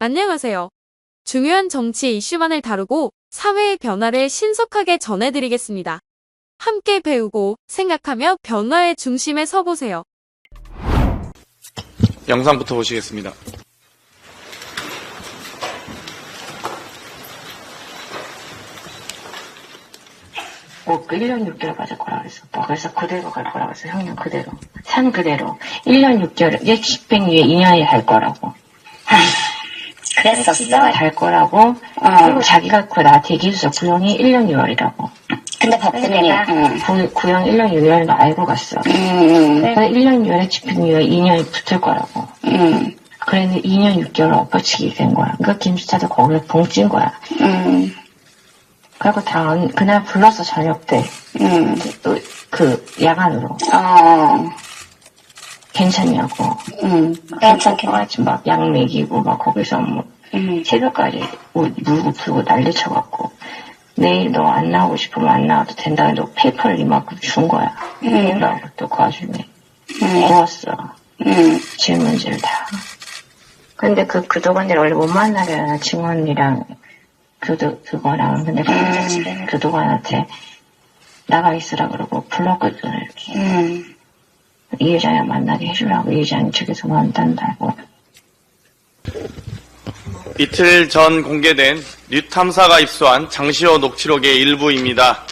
안녕하세요. 중요한 정치 이슈만을 다루고 사회의 변화를 신속하게 전해드리겠습니다. 함께 배우고 생각하며 변화의 중심에 서보세요. 영상부터 보시겠습니다. 뭐 1년 6개월 받을 거라 그랬어. 뭐 그래서 그대로 갈 거라 그랬어. 형님 그대로. 산 그대로. 1년 6개월, 얘 집행유예 2년이 할 거라고. 그랬었어. 할 거라고. 그리고 자기가 그 나한테 얘기했어. 구형이 1년 6월이라고. 근데 법대리님, 응. 구, 구형 1년 6월도 알고 갔어. 응, 응, 그래서 1년 6월에 집행유예 2년이 붙을 거라고. 응, 그랬는데 2년 6개월 엎어치기 된 거야. 그러니까 김수차도 거기에 봉찐 거야. 응, 그리고 다음, 그날 불렀어, 저녁 때. 응. 또, 그, 야간으로. 어, 괜찮냐고. 응. 괜찮게. 아직 막약 먹이고 막 거기서 뭐 응, 새벽까지 옷 물고 풀고 난리 쳐갖고 내일 너 안 나오고 싶으면 안 나와도 된다. 너 페이퍼를 이만큼 준 거야. 음. 라고 또 그 와중에 응, 고웠어. 응, 질문지를 다. 근데 그 그동안에 원래 못 만나게 하나 증언이랑 교도 그거랑 근데 음. 교도관한테 나가 있으라 그러고 불렀거든 이렇게 응. 이 여자야 만나게 해주라고 이 여자는 측에서 만난다고 이틀 전 공개된 뉴탐사가 입수한 장시호 녹취록의 일부입니다.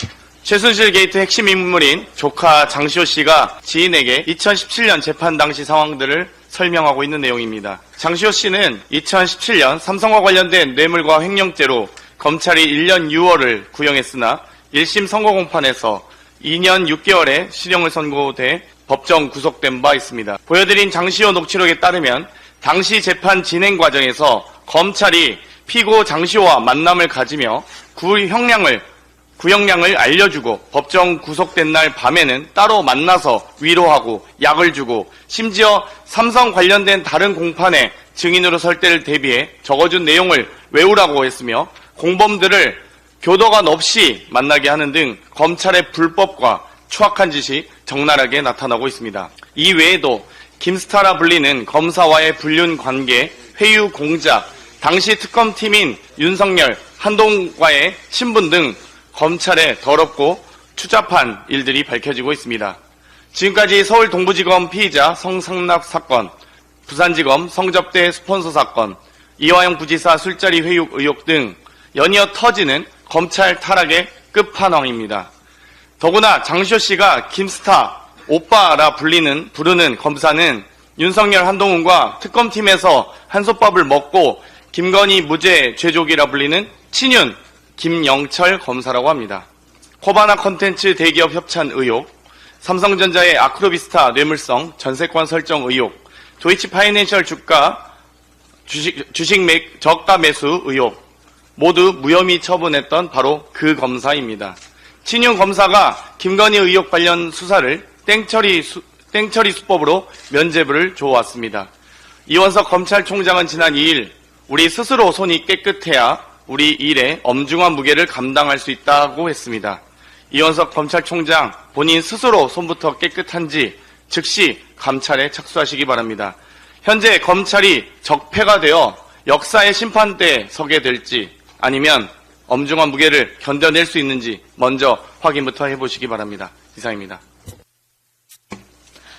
최순실 게이트 핵심 인물인 조카 장시호 씨가 지인에게 2017년 재판 당시 상황들을 설명하고 있는 내용입니다. 장시호 씨는 2017년 삼성과 관련된 뇌물과 횡령죄로 검찰이 1년 6월을 구형했으나 1심 선고 공판에서 2년 6개월의 실형을 선고돼 법정 구속된 바 있습니다. 보여드린 장시호 녹취록에 따르면 당시 재판 진행 과정에서 검찰이 피고 장시호와 만남을 가지며 구형량을 구형량을 알려주고 법정 구속된 날 밤에는 따로 만나서 위로하고 약을 주고 심지어 삼성 관련된 다른 공판에 증인으로 설 때를 대비해 적어준 내용을 외우라고 했으며 공범들을 교도관 없이 만나게 하는 등 검찰의 불법과 추악한 짓이 적나라하게 나타나고 있습니다. 이 외에도 김스타라 불리는 검사와의 불륜 관계, 회유 공작, 당시 특검팀인 윤석열, 한동과의 친분 등 검찰의 더럽고 추잡한 일들이 밝혀지고 있습니다. 지금까지 서울 동부지검 피의자 성상납 사건, 부산지검 성접대 스폰서 사건, 이화영 부지사 술자리 회육 의혹 등 연이어 터지는 검찰 타락의 끝판왕입니다. 더구나 장시호 씨가 김스타 오빠라 불리는 부르는 검사는 윤석열 한동훈과 특검팀에서 한솥밥을 먹고 김건희 무죄 죄족이라 불리는 친윤 김영철 검사라고 합니다. 코바나 컨텐츠 대기업 협찬 의혹, 삼성전자의 아크로비스타 뇌물성 전세권 설정 의혹, 도이치 파이낸셜 주가 주식, 주식 매, 저가 매수 의혹 모두 무혐의 처분했던 바로 그 검사입니다. 친윤 검사가 김건희 의혹 관련 수사를 땡처리, 수, 땡처리 수법으로 면죄부를 줘왔습니다. 이원석 검찰총장은 지난 2일 우리 스스로 손이 깨끗해야 우리 일에 엄중한 무게를 감당할 수 있다고 했습니다. 이원석 검찰총장 본인 스스로 손부터 깨끗한지 즉시 감찰에 착수하시기 바랍니다. 현재 검찰이 적폐가 되어 역사의 심판대에 서게 될지 아니면 엄중한 무게를 견뎌낼 수 있는지 먼저 확인부터 해보시기 바랍니다. 이상입니다.